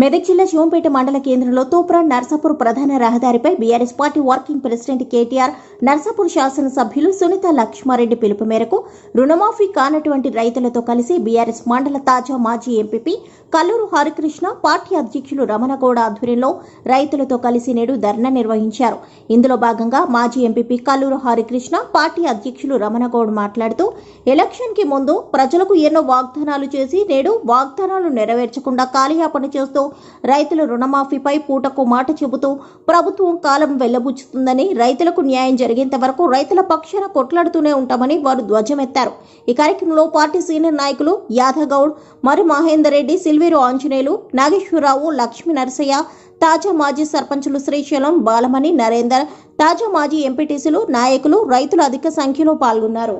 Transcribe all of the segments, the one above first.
మెదక్ జిల్లా శివంపేట మండల కేంద్రంలో తూప్రాన్ నర్సాపూర్ ప్రధాన రహదారిపై BRS party working president KTR Narsapur శాసనసభ్యులు సునీత లక్ష్మారెడ్డి పిలుపు మేరకు రుణమాఫీ కానటువంటి రైతులతో కలిసి బీఆర్ఎస్ మండల తాజా మాజీ ఎంపీపీ కల్లూరు హరికృష్ణ పార్టీ అధ్యక్షులు రమణగౌడ ఆధ్వర్యంలో రైతులతో కలిసి నేడు ధర్నా నిర్వహించారు. ఇందులో భాగంగా మాజీ ఎంపీపీ కల్లూరు హరికృష్ణ పార్టీ అధ్యక్షులు రమణగౌడ్ మాట్లాడుతూ ఎలక్షన్కి ముందు ప్రజలకు ఎన్నో వాగ్దానాలు చేసి నేడు వాగ్దానాలు నెరవేర్చకుండా కాలయాపన చేస్తూ రైతుల రుణమాఫీపై పూటకు మాట చెబుతూ ప్రభుత్వం కాలం వెళ్ళబుచ్చుతుందని రైతులకు న్యాయం జరిగేంత వరకు రైతుల పక్షాన కొట్లాడుతూనే ఉంటామని వారు ధ్వజమెత్తారు. ఈ కార్యక్రమంలో పార్టీ సీనియర్ నాయకులు యాదగౌడ్ మరి మహేందర్ రెడ్డి సిల్వీరు ఆంజనేయులు నాగేశ్వరరావు లక్ష్మీ నరసయ్య తాజా మాజీ సర్పంచులు శ్రీశైలం బాలమణి నరేందర్ తాజా మాజీ ఎంపీటీసీలు నాయకులు రైతులు అధిక సంఖ్యలో పాల్గొన్నారు.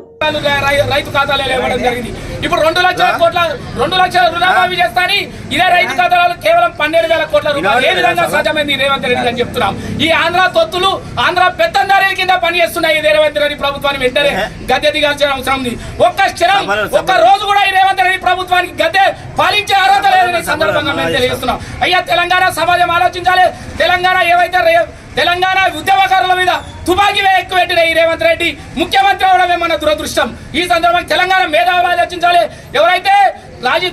రైతు ఖాతాలో ఇవ్వడం జరిగింది. ఇప్పుడు రెండు లక్షల కోట్ల రెండు లక్షల రుణమాఫీ చేస్తాని ఇదే రైతు ఖాతాలో కేవలం పన్నెండు వేల కోట్ల రూపాయలు ఏ విధంగా సాధ్యమైంది రేవంత్ రెడ్డి అని చెప్తున్నాం. ఈ ఆంధ్ర తొత్తులు ఆంధ్ర పెత్తందారీ కింద పనిచేస్తున్నాయి ఈ రేవంత్ రెడ్డి ప్రభుత్వాన్ని వెంటనే గద్దె దిగాల్సిన అవసరం ఉంది. ఒక్క క్షణం ఒక్క రోజు కూడా ఈ రేవంత్ రెడ్డి ప్రభుత్వానికి గద్దె పాలించే అర్హత లేదని సందర్భంగా మేము తెలియజేస్తున్నాం. అయ్యా తెలంగాణ సమాజం ఆలోచించాలి. తెలంగాణ ఏవైతే రే- తెలంగాణ ఉద్యమకారుల మీద తుపాకీ ఎక్కువ పెట్టిన ఈ రేవంత్ రెడ్డి ముఖ్యమంత్రి అవడమే మన దురదృష్టం. ఈ సందర్భంగా తెలంగాణ మేధావులు ఆలోచించాలి. ఎవరైతే రాజీ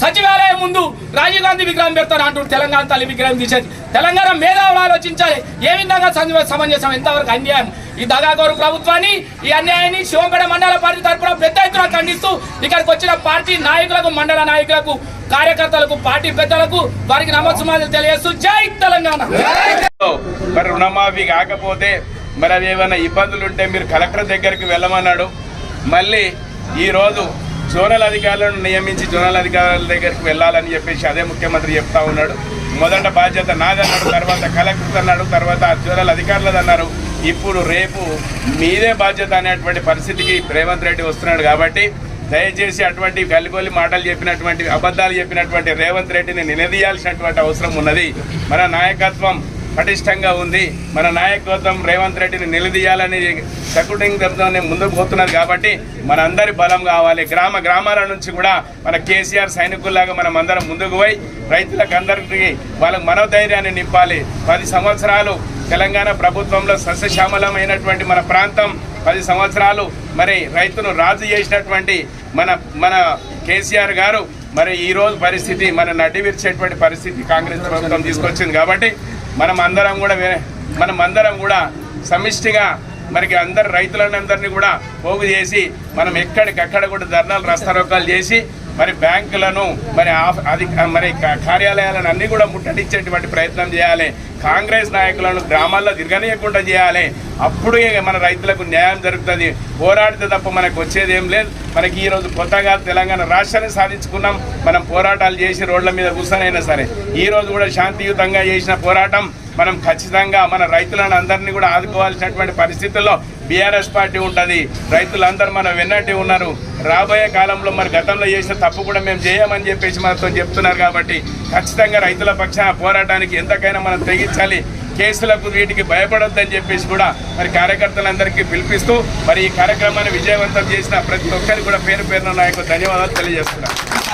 సచివాలయం ముందు రాజీవ్ గాంధీ విగ్రహం పెడతారు అంటూ తెలంగాణ తల్లి విగ్రహం తీసేది. తెలంగాణ మేధావులు ఆలోచించాలి. ఏ విధంగా సమంజసం ఎంతవరకు అన్యాయం? ఈ దగాగోరు ప్రభుత్వాన్ని ఈ అన్యాయాన్ని శివంపేట మండల పార్టీ తరఫున పెద్ద ఎత్తున ఖండిస్తూ ఇక్కడికి వచ్చిన పార్టీ నాయకులకు మండల నాయకులకు కార్యకర్తలకు పార్టీ పెద్దలకు వారికి నమస్సుమాలు తెలియజేస్తూ జై తెలంగాణ! మరి రుణమాఫీ కాకపోతే మరి అవి ఏమైనా ఇబ్బందులు ఉంటే మీరు కలెక్టర్ దగ్గరికి వెళ్ళమన్నాడు. మళ్ళీ ఈరోజు జోనల్ అధికారులను నియమించి జోనల్ అధికారుల దగ్గరికి వెళ్ళాలని చెప్పేసి అదే ముఖ్యమంత్రి చెప్తా ఉన్నాడు. మొదట బాధ్యత నాదన్నాడు తర్వాత కలెక్టర్ అన్నాడు తర్వాత జోనల్ అధికారులది అన్నారు. ఇప్పుడు రేపు మీదే బాధ్యత అనేటువంటి పరిస్థితికి రేవంత్ రెడ్డి వస్తున్నాడు కాబట్టి దయచేసి అటువంటి గల్లిగొల్లి మాటలు చెప్పినటువంటి అబద్ధాలు చెప్పినటువంటి రేవంత్ రెడ్డిని నిలదీయాల్సినటువంటి అవసరం ఉన్నది. మన నాయకత్వం పటిష్టంగా ఉంది. మన నాయకత్వం రేవంత్ రెడ్డిని నిలదీయాలని సకుటుంబంతోనే ముందుకు పోతున్నారు కాబట్టి మనందరి బలం కావాలి. గ్రామ గ్రామాల నుంచి కూడా మన కేసీఆర్ సైనికుల్లాగా మనం అందరం ముందుకు పోయి రైతులకు అందరికీ వాళ్ళకి మనోధైర్యాన్ని నింపాలి. పది సంవత్సరాలు తెలంగాణ ప్రభుత్వంలో సస్యశ్యామలమైనటువంటి మన ప్రాంతం. పది సంవత్సరాలు మరి రైతును రాజు చేసినటువంటి మన మన కేసీఆర్ గారు మరి ఈ రోజు పరిస్థితి మన నడ్డి విరిచేటువంటి పరిస్థితి కాంగ్రెస్ ప్రభుత్వం తీసుకొచ్చింది కాబట్టి మనం అందరం కూడా మనం అందరం కూడా సమిష్టిగా మనకి అందరు రైతులందరినీ కూడా పోగు చేసి మనం ఎక్కడికక్కడ కూడా ధర్నాలు రస్తారోకాలు చేసి మరి బ్యాంకులను మరి అది మరి కార్యాలయాలను అన్ని కూడా ముట్టడించేటువంటి ప్రయత్నం చేయాలి. కాంగ్రెస్ నాయకులను గ్రామాల్లో తిరగనీయకుండా చేయాలి. అప్పుడే మన రైతులకు న్యాయం జరుగుతుంది. పోరాడితే తప్ప మనకు వచ్చేది ఏం లేదు. మనకి ఈ రోజు కొత్తగా తెలంగాణ రాష్ట్రాన్ని సాధించుకున్నాం. మనం పోరాటాలు చేసి రోడ్ల మీద కూర్చొనైనా సరే. ఈ రోజు కూడా శాంతియుతంగా చేసిన పోరాటం మనం ఖచ్చితంగా మన రైతులను అందరినీ కూడా ఆదుకోవాల్సినటువంటి పరిస్థితుల్లో బీఆర్ఎస్ పార్టీ ఉంటుంది. రైతులందరూ మనం వెన్నట్టు ఉన్నారు. రాబోయే కాలంలో మరి గతంలో చేసిన తప్పు కూడా మేము చేయమని చెప్పేసి మనతో చెప్తున్నారు కాబట్టి ఖచ్చితంగా రైతుల పక్షాన పోరాటానికి ఎంతకైనా మనం తెగించాలి. కేసులకు వీటికి భయపడొద్దని చెప్పేసి కూడా మరి కార్యకర్తలందరికీ పిలిపిస్తూ మరి ఈ కార్యక్రమాన్ని విజయవంతం చేసిన ప్రతి ఒక్కరికి కూడా పేరు పేరున నాయకు ధన్యవాదాలు తెలియజేస్తున్నాను.